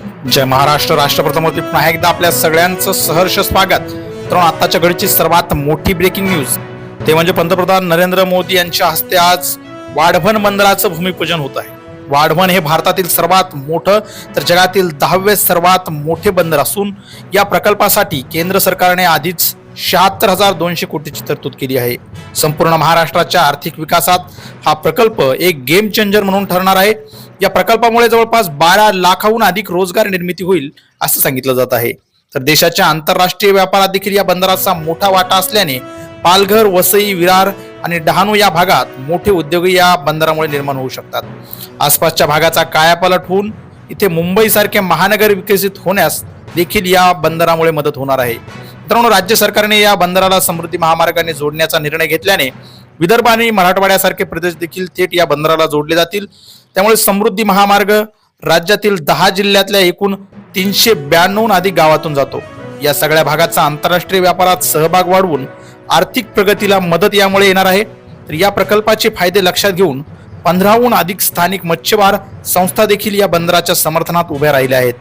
जय महाराष्ट्र राष्ट्रप्रथमवरती पुन्हा एकदा आपल्या सगळ्यांचं सहर्ष स्वागत. तर आताच्या घडीची सर्वात मोठी ब्रेकिंग न्यूज ते म्हणजे पंतप्रधान नरेंद्र मोदी यांच्या हस्ते आज वाढवण बंदराचं भूमिपूजन होत आहे. वाढवण हे भारतातील सर्वात मोठं तर जगातील दहावे सर्वात मोठे बंदर असून या प्रकल्पासाठी केंद्र सरकारने आधीच शहात्तर हजार दोनशे कोटीची तरतूद केली आहे. संपूर्ण महाराष्ट्राच्या आर्थिक विकासात हा प्रकल्प एक गेम चेंजर म्हणून ठरणार आहे. या प्रकल्पामुळे जवळपास बारा लाखाहून अधिक रोजगार निर्मिती होईल असं सांगितलं जात आहे. तर देशाच्या आंतरराष्ट्रीय व्यापारात देखील या बंदराचा मोठा वाटा असल्याने पालघर वसई विरार आणि डहाणू या भागात मोठे उद्योगही या बंदरामुळे निर्माण होऊ शकतात. आसपासच्या भागाचा कायापालट होऊन इथे मुंबईसारखे महानगर विकसित होण्यास देखील या बंदरामुळे मदत होणार आहे. मित्रांनो राज्य सरकारने या बंदराला समृद्धी महामार्गाने जोडण्याचा निर्णय घेतल्याने विदर्भ आणि मराठवाड्यासारखे प्रदेश देखील थेट या बंदराला जोडले जातील. त्यामुळे समृद्धी महामार्ग राज्यातील दहा जिल्ह्यातल्या एकूण तीनशे ब्याण्णव अधिक गावातून जातो. या सगळ्या भागाचा आंतरराष्ट्रीय व्यापारात सहभाग वाढवून आर्थिक प्रगतीला मदत यामुळे येणार आहे. तर या प्रकल्पाचे फायदे लक्षात घेऊन पंधराहून अधिक स्थानिक मच्छीमार संस्था देखील या बंदराच्या समर्थनात उभ्या राहिल्या आहेत.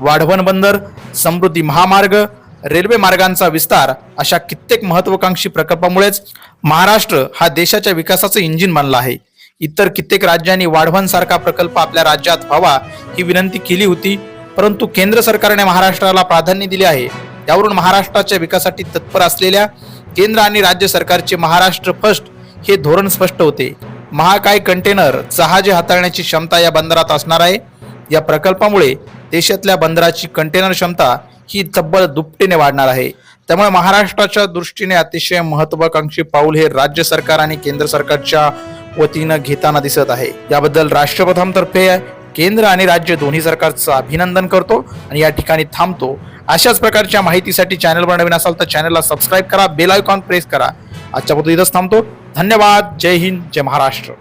वाढवण बंदर समृद्धी महामार्ग रेल्वे मार्गांचा विस्तार अशा कित्येक महत्वाकांक्षी प्रकल्पामुळेच महाराष्ट्र हा देशाच्या विकासाचं इंजिन बनला आहे. इतर कित्येक राज्यांनी वाढवण सारखा प्रकल्प आपल्या राज्यात व्हावा ही विनंती केली होती परंतु केंद्र सरकारने महाराष्ट्राला प्राधान्य दिले आहे. त्यावरून महाराष्ट्राच्या विकासासाठी तत्पर असलेल्या केंद्र आणि राज्य सरकारचे महाराष्ट्र फर्स्ट हे धोरण स्पष्ट होते. महाकाय कंटेनर जहाजे हाताळण्याची क्षमता या बंदरात असणार आहे. या प्रकल्पामुळे देशातल्या बंदराची कंटेनर क्षमता ही तब्बल दुपटीने वाढणार आहे. त्यामुळे महाराष्ट्राच्या दृष्टीने अतिशय महत्वाकांक्षी पाऊल हे राज्य सरकार आणि केंद्र सरकारच्या वतीनं घेताना दिसत आहे. याबद्दल राष्ट्रप्रथमतर्फे केंद्र आणि राज्य दोन्ही सरकारचं अभिनंदन करतो आणि या ठिकाणी थांबतो. अशाच प्रकारच्या माहितीसाठी चॅनलवर नवीन असाल तर चॅनलला सबस्क्राईब करा बेल आयकॉन प्रेस करा. आजच्या इथंच थांबतो. धन्यवाद. जय हिंद. जय महाराष्ट्र.